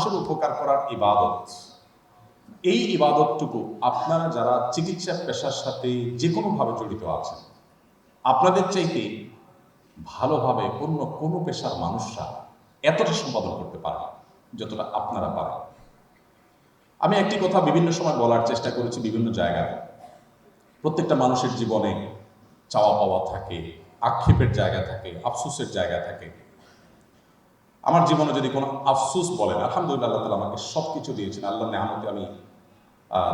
মানুষের উপকার করার ইবাদত। এই ইবাদতটুকু আপনারা যারা চিকিৎসা পেশার সাথে যে কোনোভাবে জড়িত আছেন, আপনাদের চাইতে ভালোভাবে অন্য কোনো পেশার মানুষরা এতটা সম্পাদন করতে পারে যতটা আপনারা পারেন। আমি একটি কথা বিভিন্ন সময় বলার চেষ্টা করেছি বিভিন্ন জায়গায়। প্রত্যেকটা মানুষের জীবনে চাওয়া পাওয়া থাকে, আক্ষেপের জায়গা থাকে, আফসোসের জায়গা থাকে। আমার জীবনে যদি কোনো আফসোস বলেন, আলহামদুলিল্লাহ আল্লাহ তালা আমাকে সব কিছু দিয়েছেন, আল্লাহ নেহামতে আমি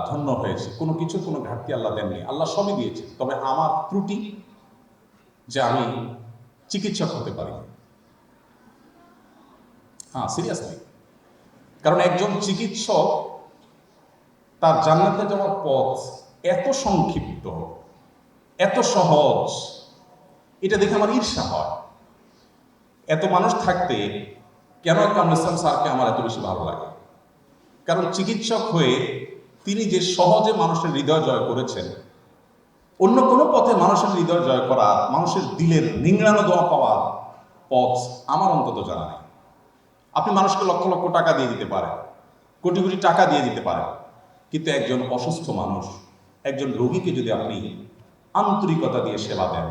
ধন্য হয়েছি। কোনো কিছু কোনো ঘাটতি আল্লাহ দেননি, আল্লাহ সবই দিয়েছে তবে আমার ত্রুটি যে আমি চিকিৎসক হতে পারি। হ্যাঁ সিরিয়াসলি কারণ একজন চিকিৎসক তার জান্নাতে যাওয়ার পথ এত সংক্ষিপ্ত, এত সহজ, এটা দেখে আমার ঈর্ষা হয়। এত মানুষ থাকতে কেন কামরুল ইসলাম স্যারকে আমার এত বেশি ভালো লাগে? কারণ চিকিৎসক হয়ে তিনি যে সহজে মানুষের হৃদয় জয় করেছেন, অন্য কোনো পথে মানুষের হৃদয় জয় করা, মানুষের দিলের নিংড়ানো দেওয়া পাওয়ার পথ আমার অন্তত জানা নেই। আপনি মানুষকে লক্ষ লক্ষ টাকা দিয়ে দিতে পারেন, কোটি কোটি টাকা দিয়ে দিতে পারেন, কিন্তু একজন অসুস্থ মানুষ, একজন রোগীকে যদি আপনি আন্তরিকতা দিয়ে সেবা দেন,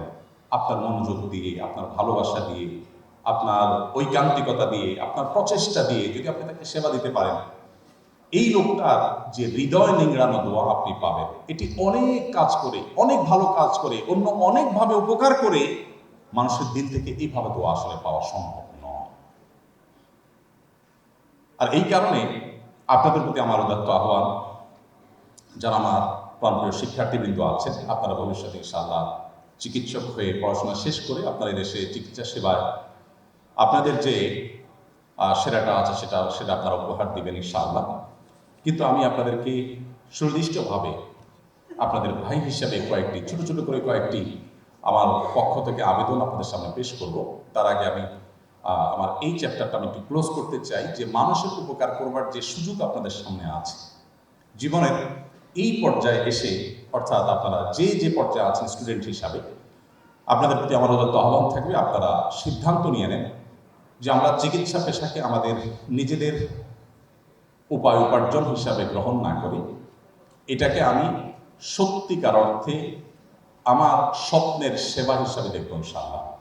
আপনার মনোযোগ দিয়ে, আপনার ভালোবাসা দিয়ে আপনার ঐকান্তিকতা দিয়ে, আপনার প্রচেষ্টা দিয়ে যদি আপনি তাকে সেবা দিতে পারেন, এই লোকটার যে হৃদয় নিংড়ানো দোয়া আপনি পাবেন, এটি অনেক কাজ করে, অনেক ভালো কাজ করে, অন্য অনেকভাবে উপকার করে মানুষের দিল থেকে এইভাবে দোয়া আসলে পাওয়া সম্ভব নয়। আর এই কারণে আপনাদের প্রতি আমার উদাত্ত আহ্বান, যারা আমার প্রাণপ্রিয় শিক্ষার্থীবৃন্দ আছেন, আপনারা ভবিষ্যতে ইনশাআল্লাহ চিকিৎসক হয়ে পড়াশোনা শেষ করে আপনারা দেশে চিকিৎসা সেবায় আপনাদের যে সেরাটা আছে সেটা সেটা আপনারা উপহার দিবেন ইনশাআল্লাহ। কিন্তু আমি আপনাদেরকে সুনির্দিষ্টভাবে আপনাদের ভাই হিসাবে কয়েকটি, ছোট ছোট করে কয়েকটি আমার পক্ষ থেকে আবেদন আপনাদের সামনে পেশ করব। তার আগে আমি আমার এই চ্যাপ্টারটা আমি একটু ক্লোজ করতে চাই যে মানুষের উপকার করবার যে সুযোগ আপনাদের সামনে আছে। জীবনের এই পর্যায়ে এসে, অর্থাৎ আপনারা যে যে পর্যায়ে আছেন স্টুডেন্ট হিসাবে, আপনাদের প্রতি আমার উদাত্ত আহ্বান থাকবে, আপনারা সিদ্ধান্ত নিয়ে নেন। যে আমরা চিকিৎসা পেশাকে আমাদের নিজেদের উপায় উপার্জন হিসাবে গ্রহণ না করি, এটাকে আমি সত্যিকার অর্থে আমার স্বপ্নের সেবা হিসাবে দেখব ইনশাআল্লাহ।